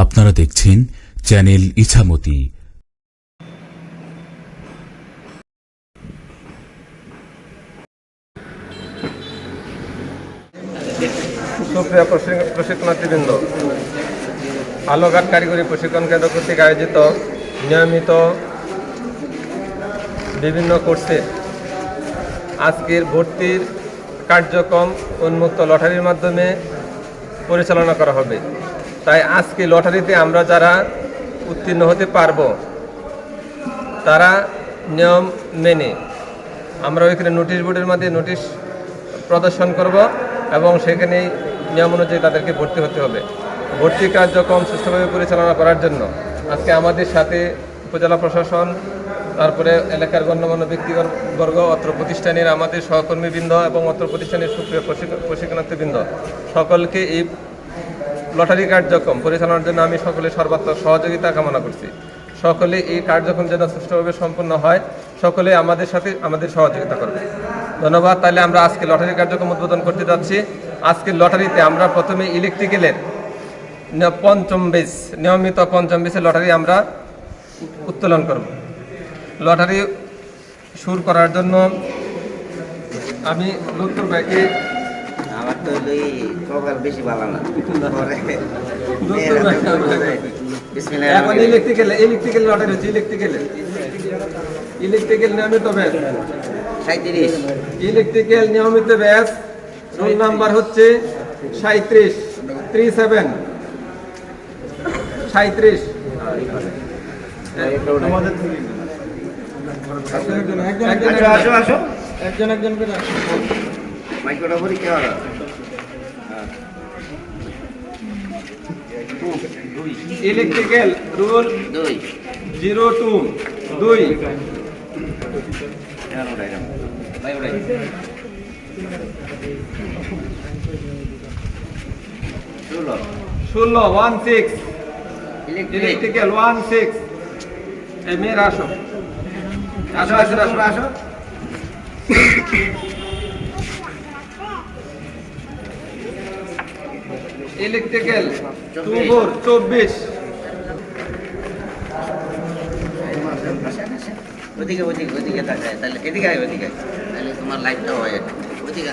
আপনারা দেখছেন চ্যানেল ইছামতি। সুপ্রিয় প্রশি- প্রশিক্ষণার্থীবৃন্দ আলোঘাট কারিগরি প্রশিক্ষণ কেন্দ্র কর্তৃক আয়োজিত নিয়মিত বিভিন্ন কোর্সে আজকের ভর্তির কার্যক্রম উন্মুক্ত লটারির মাধ্যমে পরিচালনা করা হবে। তাই আজকে লটারিতে আমরা যারা উত্তীর্ণ হতে পারব, তারা নিয়ম মেনে আমরা ওইখানে নোটিশ বোর্ডের মাধ্যমে নোটিশ প্রদর্শন করব এবং সেখানে নিয়ম অনুযায়ী তাদেরকে ভর্তি হতে হবে। ভর্তি কার্যক্রম সুষ্ঠুভাবে পরিচালনা করার জন্য আজকে আমাদের সাথে উপজেলা প্রশাসন, তারপরে এলাকার গণ্যমান্য ব্যক্তিবর্গ অত্র প্রতিষ্ঠানের আমাদের সহকর্মীবৃন্দ এবং অত্র প্রতিষ্ঠানের সুপ্রিয় প্রশিক্ষণ- প্রশিক্ষণার্থীবৃন্দ, সকলকে এই লটারি কার্যক্রম পরিচালনার জন্য আমি সকলের সর্বাত্মক সহযোগিতা কামনা করছি। সকলে এই কার্যক্রম যেন সুষ্ঠুভাবে সম্পন্ন হয়, সকলে আমাদের সাথে আমাদের সহযোগিতা করবে ধন্যবাদ। তাহলে আমরা আজকে লটারি কার্যক্রম উদ্বোধন করতে যাচ্ছি। আজকের লটারিতে আমরা প্রথমে ইলেকট্রিক্যালের পঞ্চম বেস, নিয়মিত পঞ্চম বেসের লটারি আমরা উত্তোলন করব। লটারি শুরু করার জন্য আমি লুত্তর ভাইকে আমার তো ওই সকাল বেশি ভালো না। পরে লুত্তর ভাইকে আমরা বিসমিল্লাহ এখন ইলেকট্রিক্যাল ইলেকট্রিক্যাল লটারি হচ্ছে ইলেকট্রিক্যাল ইলেকট্রিক্যাল নিয়মিত ব্যাচ সাঁত্রিশ ইলেকট্রিক্যাল নিয়মিত ব্যাচ রোল নাম্বার হচ্ছে সাঁত্রিশ থ্রি সেভেন সাঁত্রিশ একজন একজন করে আসো। মাইক্রোটা পরীক্ষা ইলেকট্রিক্যাল রুল দুই। জিরো টু দুই। ষোলো। One six electric electrical one six এই মেয়ের আসো। আসো আসো আসো আসো। ইলেকট্রিক্যাল ফোর চব্বিশ। ওদিকে ওদিকে ওদিকে তাকায় তাহলে এদিকে আয় ওদিকে তাহলে তোমার লাইটটা হয়। ওদিকে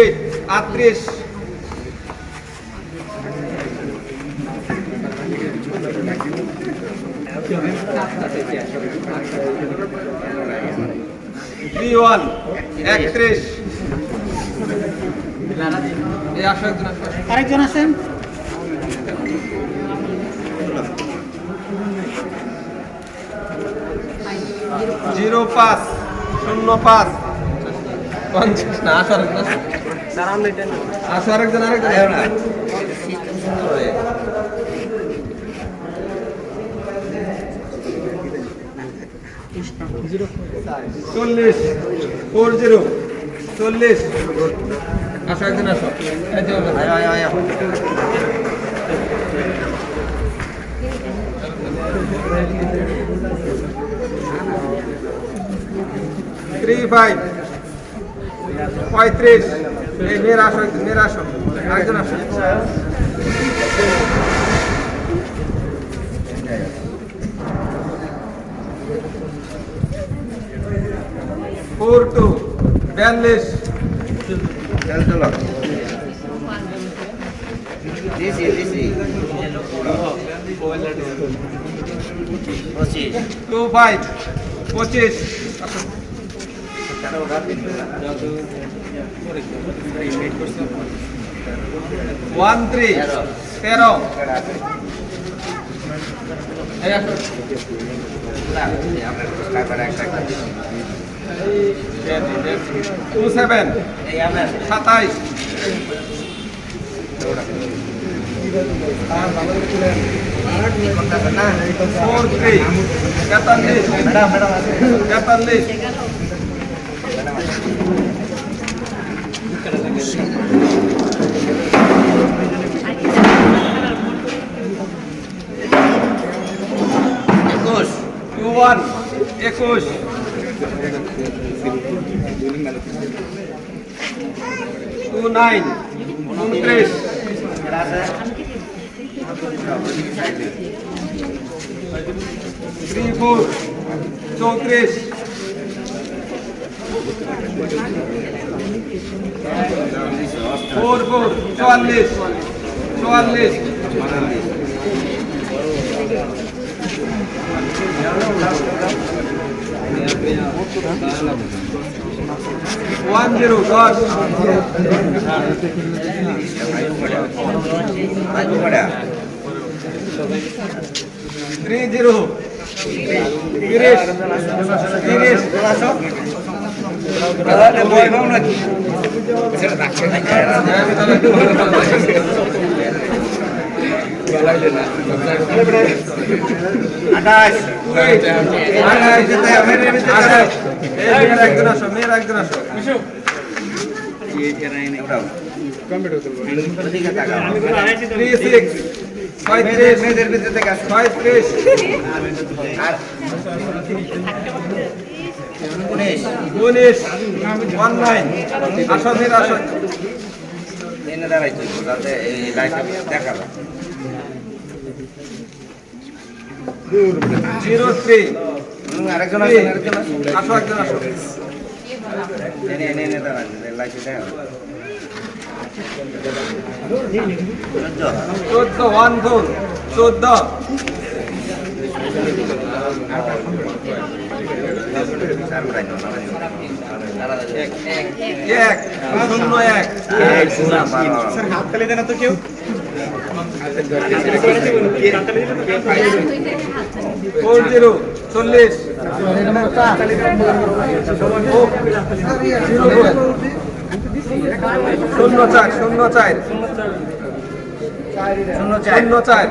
এইট আটত্রিশ। একত্রিশ এই আসো একজন আসো, আসো। আরেকজন আছেন? জিরো পাঁচ শূন্য পাঁচ। পঞ্চাশ না আসো আরেকজন আসো। আরেকজন আরেকজন। চল্লিশ ফোর জিরো চল্লিশ। আসো একজন আসো। থ্রি ফাইভ পঁয়ত্রিশ। এই মেয়ের আসো একজন মেয়ের আসো। আরেকজন আসো। ফোর টু বিয়াল্লিশ। চল চলো দিছি দিছি পঁচিশ টু ফাইভ পঁচিশ আসো। ওয়ান থ্রি তেরো এই আসো। টু সেভেন সাতাইশ। ফোর থ্রি তেতাল্লিশ। তেতাল্লিশ। একুশ। টু ওয়ান একুশ। টু টু নাইন উনত্রিশ থ্রি ফোর চৌত্রিশ ফোর ফোর চুয়াল্লিশ চুয়াল্লিশ ওয়ান জিরো দশ থ্রি জিরো তিরিশ তিরিশ আঠাশ মেয়ের একজন আসো মেয়ের একজন আসো ওদিকে তাকাও থ্রি সিক্স পঁয়ত্রিশ মেয়েদের ভিতরে থেকে পঁয়ত্রিশ উনিশ উনিশ ওয়ান নাইন আসো মেয়ের আসো এনে দাঁড়াইছো যাতে জিরো থ্রি আরেকজন আছে আরেকজন আছে আসো একজন আসো এনে এনে এনে দাঁড়াইছো লাইটটা দেখা চোদ্দ ওয়ান ফোর চোদ্দ। এক শূন্য এক। হাততালি দেন তো কেউ? ফোর জিরো চল্লিশ শূন্য চার শূন্য চার শূন্য চার শূন্য চার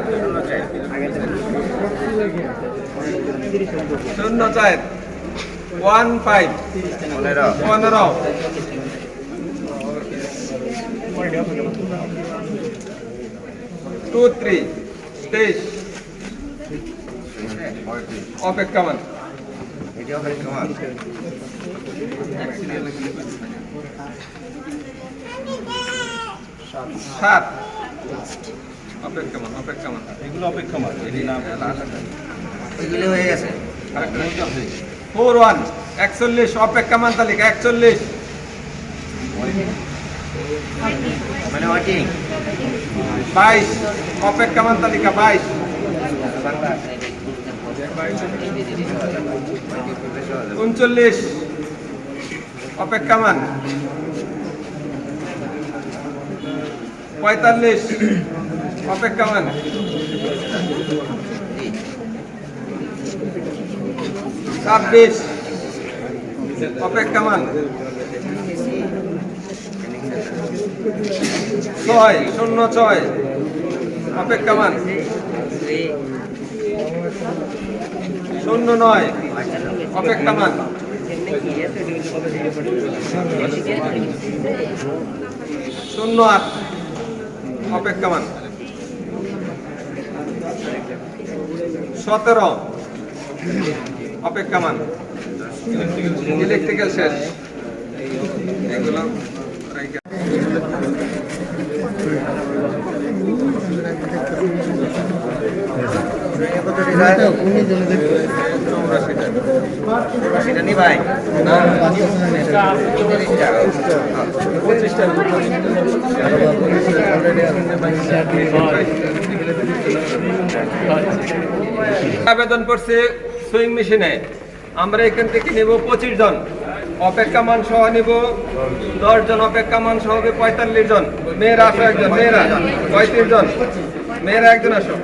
শূন্য চার ওয়ান ফাইভ পনেরো। টু থ্রি তেইশ অপেক্ষা মান এটাও খালি তোমার সাত অপেক্ষা মান অপেক্ষা মান ওইগুলি হয়ে গেছে। ফোর ওয়ান একচল্লিশ অপেক্ষা মান তালিকা একচল্লিশ। মানে ওয়াটিং বাইশ। অপেক্ষা মান তালিকা বাইশ। উনচল্লিশ। অপেক্ষা মান। পঁয়তাল্লিশ। অপেক্ষা মান। ছাব্বিশ। অপেক্ষা মান ছয়, শূন্য ছয়। অপেক্ষা মান। শূন্য নয়। অপেক্ষা মান। শূন্য আট। অপেক্ষা মান। সতেরো। অপেক্ষা মান। ইলেকট্রিক্যাল শেষ। এগুলো সেটা নি ভাই আবেদন করছে সুইং মেশিনে। আমরা এখান থেকে নেব পঁচিশ জন। অপেক্ষা মান সহ নেব দশ জন। অপেক্ষা মান সহ হবে পঁয়তাল্লিশ জন। মেয়েরা আসো একজন মেয়েরা। পঁয়ত্রিশ জন। মেয়েরা একজন আসো।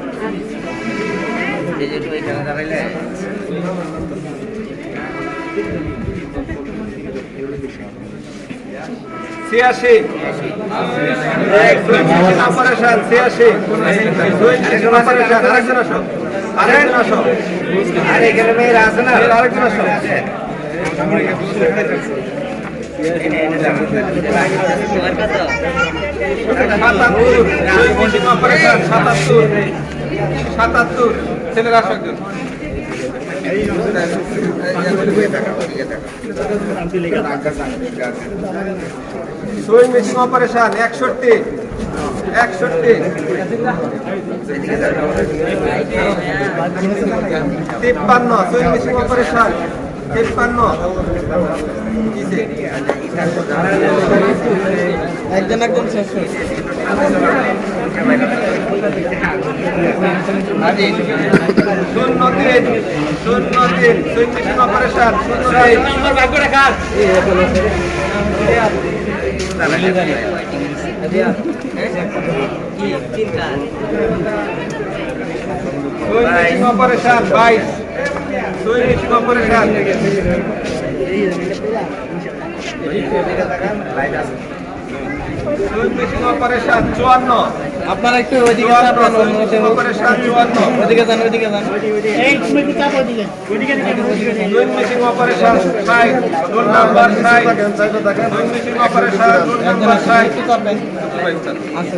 ছিয়াশি। অপারেশন ছিয়াশি। আরেকজন আসো আরেকজন আসো। আর এখানে মেয়েরা আছে না? আরেকজন আসো। দাঁড়াও সাতাত্তর অপারেশন একষট্টি একষট্টি। তিপ্পান্ন সুইং মেশিন অপারেশন তিপ্পান্ন? একজন একজন শেষ শূন্য তিন শূন্য তিন সুইং মেশিন অপারেশন শূন্য তিন। সুইং বাইশ। আপনারা একটু ওইদিকে ওইদিকে যান। ওইদিকে যান আচ্ছা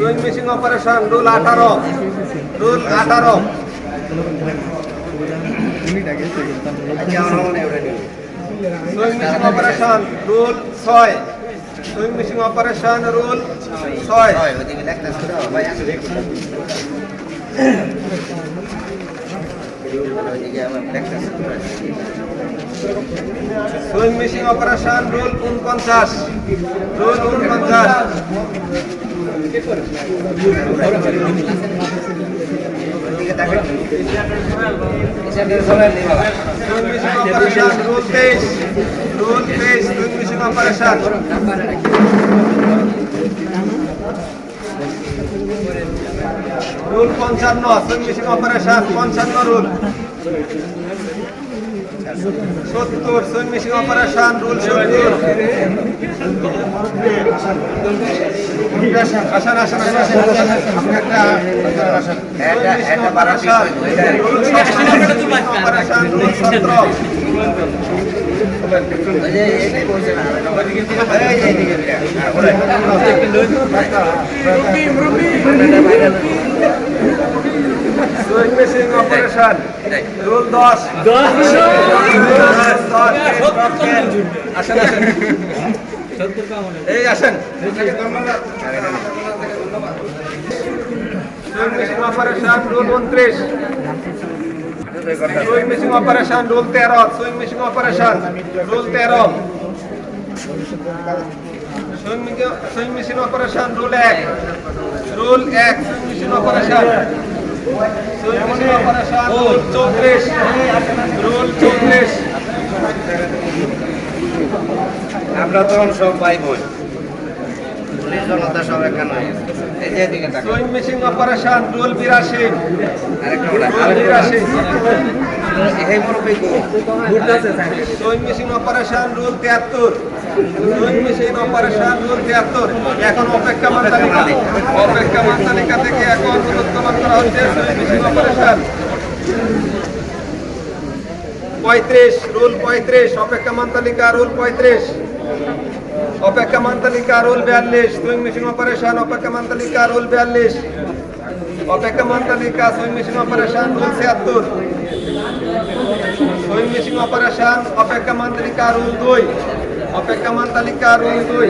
সুইং মেশিন অপারেশন, রুল আঠারো। রুল আঠারো। সুইং মেশিন অপারেশন, রুল ছয়। সুইং মেশিন অপারেশন, রুল ছয়। সুইং মেশিন অপারেশন, রুল উনপঞ্চাশ। রুল উনপঞ্চাশ। রুল পঞ্চান্ন মেশিন অপারেশন পঞ্চান্ন রুল সত্তর সুইং মেশিন অপারেশন রুল সত্তর সুইং মেশিন অপারেশন। রুল দশ। আসেন আসেন এই আসেন। সুইং মেশিন অপারেশন রুল উনত্রিশ। সুইং মেশিন অপারেশন রুল তেরো। সুইং মেশিন অপারেশন রুল তেরো। সুইং মেশিন অপারেশন রুল এক। রুল এক সুইং মেশিন অপারেশন। চৌত্রিশ রুল চৌত্রিশ আমরা তখন সব ভাই বোন। পুলিশ জনতা সব এখানে এই যে এদিকে তাকাও। সুইং মেশিন অপারেশন রুল বিরাশি আরেকটা রুল ওটা। বিরাশি এই মুরব্বী সুইং মেশিন অপারেশন রুল তিয়াত্তর। সুইং অপারেশন তিয়াত্তর এখন অপেক্ষমান তালিকা অপেক্ষমান থেকে এখন উন্নতমান করা হচ্ছে মেশিন অপারেশন। পঁয়ত্রিশ, রুল পঁয়ত্রিশ। অপেক্ষমান তালিকা রুল পঁয়ত্রিশ। অপেক্ষমান তালিকা রুল বিয়াল্লিশ। সুইং মেশিন অপারেশন অপেক্ষমান তালিকা রুল বিয়াল্লিশ। অপেক্ষমান তালিকা সুইং মেশিন অপারেশন, রুল ছিয়াত্তর। সুইং মেশিন অপারেশন অপেক্ষমান তালিকা রুল দুই। অপেক্ষমান তালিকা রুল দুই।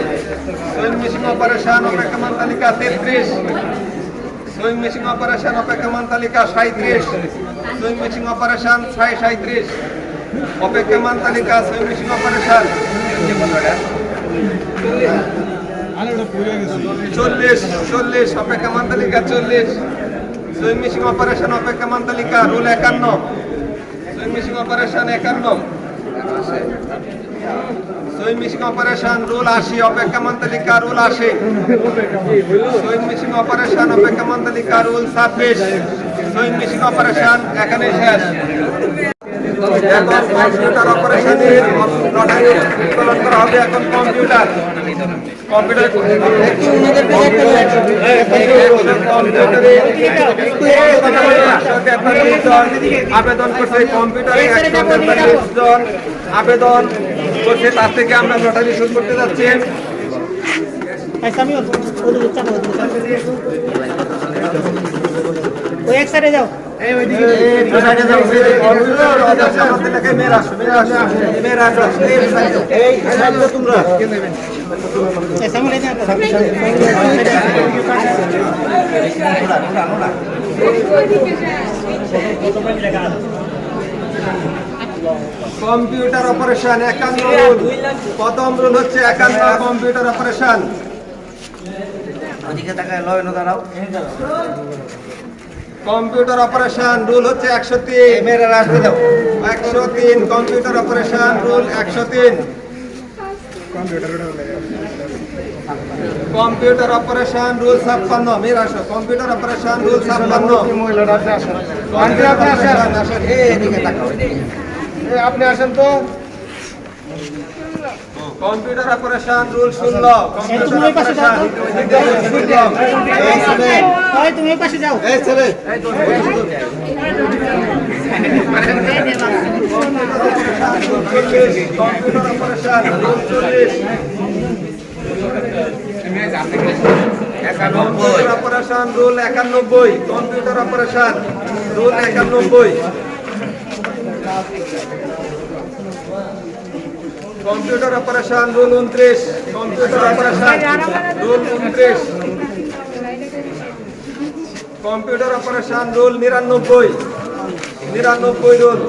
সুইং মেশিন অপারেশন অপেক্ষমান তালিকা তেত্রিশ। সুইং মেশিন অপারেশন অপেক্ষমান তালিকা সাঁত্রিশ সুইং মেশিন অপারেশন, ছয় সাঁত্রিশ অপেক্ষমান তালিকা সুইং মেশিন অপারেশন। চল্লিশ চল্লিশ অপেক্ষমান তালিকা চল্লিশ। সুইং মেশিন অপারেশন অপেক্ষমান তালিকা রুল একান্ন। সুইং মেশিন অপারেশন একান্ন। সুইং মিশিং অপারেশন রুল আশি, অপেক্ষা তালিকা রুল আশি। সুইং মিশিং অপারেশন, অপেক্ষা তালিকা রুল ছাব্বিশ। সুইং মিশিং অপারেশন এখানে শেষ। এখন কম্পিউটার অপারেশনের করা হবে এখন কম্পিউটার। আবেদন করছে কম্পিউটারে জন আবেদন করছে, তার থেকে আমরা লটারি শুরু করতে যাচ্ছি। ওই এক সাইডে যাও। কম্পিউটার অপারেশন একান্ন রুল প্রথম রুল হচ্ছে? একান্ন কম্পিউটার অপারেশন। ওদিকে তাকায় লয় না দাঁড়াও। কম্পিউটার অপারেশন রুল হচ্ছে একশো তিন। একশো তিন কম্পিউটার অপারেশন রুল একশো তিন। কম্পিউটার অপারেশন রুল ছাপ্পান্ন। মেয়ের আসো। কম্পিউটার অপারেশন রুল ছাপ্পান্ন। আপনি আসেন তো। কম্পিউটার অপারেশন রুল শূন্য কম্পিউটার অপারেশন ওই তুমি ওই পাশে যাও কম্পিউটার অপারেশন রুল চল্লিশ। কম্পিউটার অপারেশন রুল একানব্বই। কম্পিউটার অপারেশন রুল একানব্বই। কম্পিউটার অপারেশন রুল উনত্রিশ। কম্পিউটার অপারেশন রুল উনত্রিশ। কম্পিউটার অপারেশন রুল নিরানব্বই। নিরানব্বই রুল।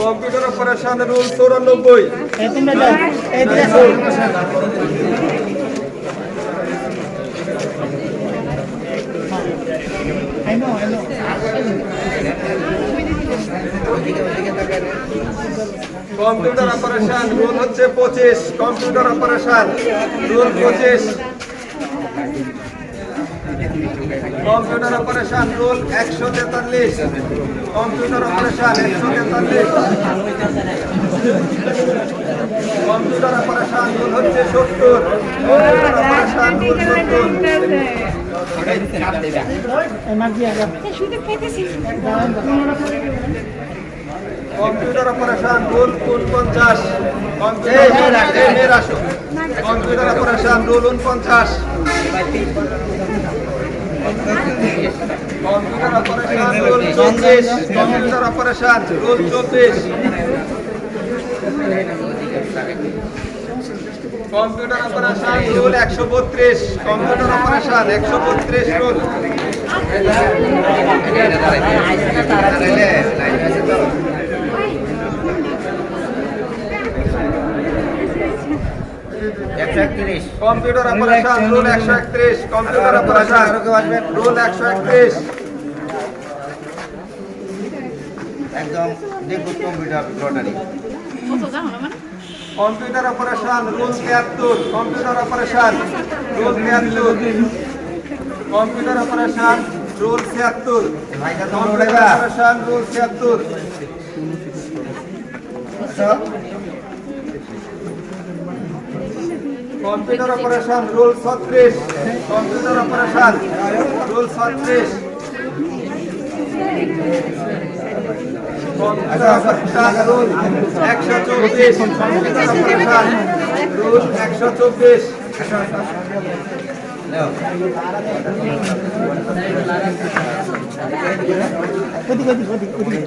কম্পিউটার অপারেশন রুল চৌরানব্বই। I know, I know. Computer operation roll হচ্ছে পঁচিশ কম্পিউটার অপারেশন রুল পঁচিশ। কম্পিউটার অপারেশন রুল একশো তেতাল্লিশ। কম্পিউটার অপারেশন একশো তেতাল্লিশ। কম্পিউটার অপারেশন রুল হচ্ছে সত্তর। কম্পিউটার অপারেশন রুল সত্তর। শুধু খাইতেছি কম্পিউটার অপারেশন রুল উনপঞ্চাশ কম্পিউটার আসো কম্পিউটার অপারেশন রুল উনপঞ্চাশ কম্পিউটার অপারেশন রুল চব্বিশ কম্পিউটার অপারেশন রুল চব্বিশ কম্পিউটার অপারেশন রুল একশো বত্রিশ কম্পিউটার অপারেশন একশো বত্রিশ রুল দাঁড়াইলে লাইট আছে তো একশো একত্রিশ কম্পিউটার অপারেশন রুল একশো একত্রিশ কম্পিউটার অপারেশন? রুল একশো একত্রিশ। একদম দেখুন computer lottery computer operation roll তিয়াত্তর কম্পিউটার অপারেশন রুল তিয়াত্তর। কম্পিউটার অপারেশন রুল ছিয়াত্তর কম্পিউটার অপারেশন রুল ছিয়াত্তর কম্পিউটার অপারেশন রুল ছত্রিশ। কম্পিউটার অপারেশন রুল ছত্রিশ। কম্পিউটার অপারেশন রুল একশো চব্বিশ। কম্পিউটার অপারেশন রুল একশো চব্বিশ। ওদিকে ওদিকে ওদিকে ওদিকে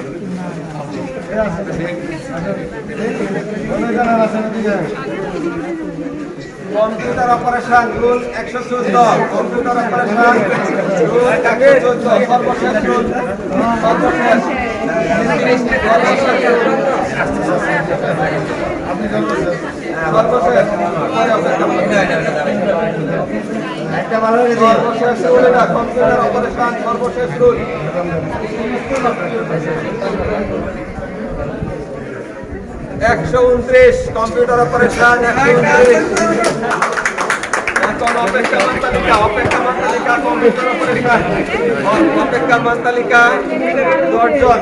কম্পিউটার অপারেশন, রুল একশো চোদ্দ। কম্পিউটার অপারেশন, রুল একশো চোদ্দ। সর্বশেষ রুল, সর্বশেষ। সর্বশেষ। রুল এটা কম্পিউটার অপারেশন সর্বশেষ রুল একশো উনত্রিশ কম্পিউটার অপারেশন, একশো উনত্রিশ। এখন অপেক্ষামান তালিকা অপেক্ষামান তালিকা কম্পিউটার অপারেশন। অপেক্ষামান তালিকা দশজন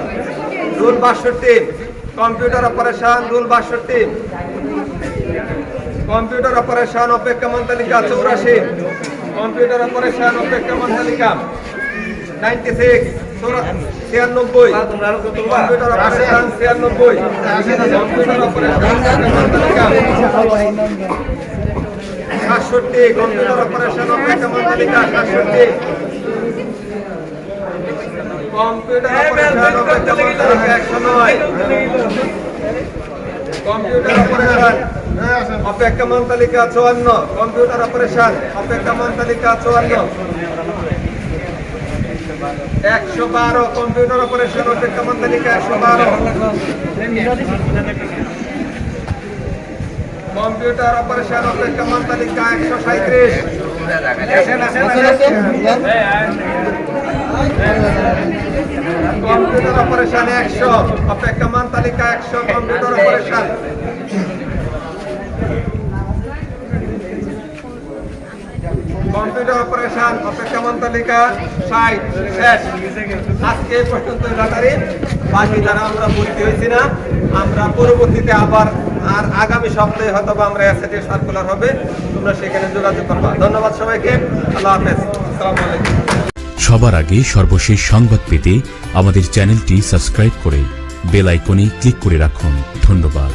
রুল বাষট্টি, কম্পিউটার অপারেশন, রুল বাষট্টি। কম্পিউটার অপারেশন অপেক্ষামান তালিকা চৌরাশি। কম্পিউটার অপারেশন অপেক্ষামান তালিকা নাইনটি সিক্স। ছিয়ানব্বই। কম্পিউটার অপারেশন ছিয়ানব্বই। কম্পিউটার অপারেশন অপেক্ষামান তালিকা সাতষট্টি। কম্পিউটার অপারেশন অপেক্ষামান তালিকা সাতষট্টি কম্পিউটার অপারেশন অপেক্ষামান তালিকা একশো নয়। কম্পিউটার অপারেশন অপেক্ষামান তালিকা চুয়ান্ন। কম্পিউটার অপারেশন অপেক্ষামান তালিকা চুয়ান্ন। একশো বারো কম্পিউটার অপারেশন অপেক্ষামান তালিকা একশো বারো। কম্পিউটার অপারেশন অপেক্ষামান তালিকা একশো সাঁত্রিশ কম্পিউটার অপারেশন একশো অপেক্ষামান তালিকা একশো, কম্পিউটার অপারেশন। কম্পিউটার অপারেশন অপেক্ষামান তালিকা ষাট শেষ। আজকে পর্যন্ত লটারি। বাকি যারা আমরা ভর্তি হয়েছি না, আমরা পরবর্তীতে আবার আর আগামী সপ্তাহে হয়তো বা আমরা অ্যাসেটের সার্কুলার হবে। তোমরা সেখানে যোগাযোগ করবা। ধন্যবাদ সবাইকে। আল্লাহ হাফেজ। আসসালামু আলাইকুম। সবার আগে সর্বশেষ সংবাদ পেতে আমাদের চ্যানেলটি সাবস্ক্রাইব করে বেল আইকনে ক্লিক করে রাখুন। ধন্যবাদ।